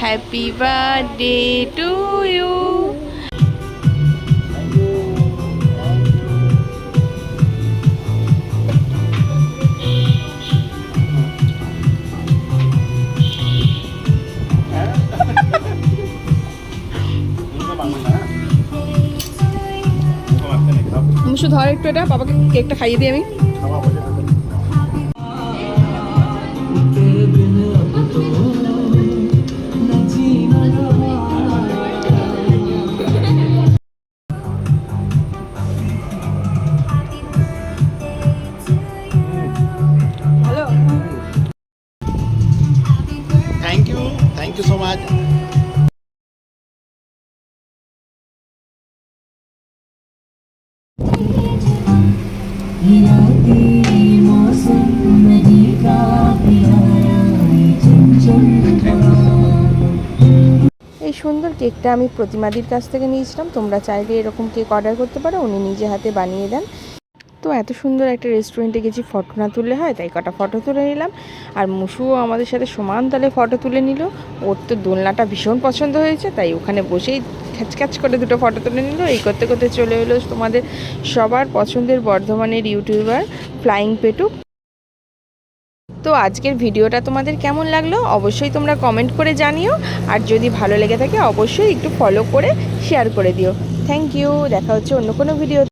Happy birthday to you মুসু ধর একটু এটা বাবাকে কেকটা খাইয়ে দিই আমি। থ্যাংক ইউ সো মাচ এই সুন্দর কেকটা আমি প্রতিমাদির কাছ থেকে নিয়েছিলাম। তোমরা চাইলে এরকম কেক অর্ডার করতে পারো। উনি নিজে হাতে বানিয়ে দেন। তো এত সুন্দর একটা রেস্টুরেন্টে গেছি ফটো না তুললে হয়, তাই কটা ফটো তুলে নিলাম। আর মুসুও আমাদের সাথে সমান তালে ফটো তুলে নিল। ওর তো দোলনাটা ভীষণ পছন্দ হয়েছে, তাই ওখানে বসেই খ্যাচ করে দুটো ফটো তুলে নিল। এই করতে করতে চলে এলো তোমাদের সবার পছন্দের বর্ধমানের ইউটিউবার ফ্লাইং পেটুক তো আজকের ভিডিওটা তোমাদের কেমন লাগল অবশ্যই তোমরা কমেন্ট করে জানিও। আর যদি ভালো লেগে থাকে অবশ্যই একটু ফলো করে শেয়ার করে দিও। থ্যাংক ইউ দেখা হচ্ছে অন্য কোনো ভিডিও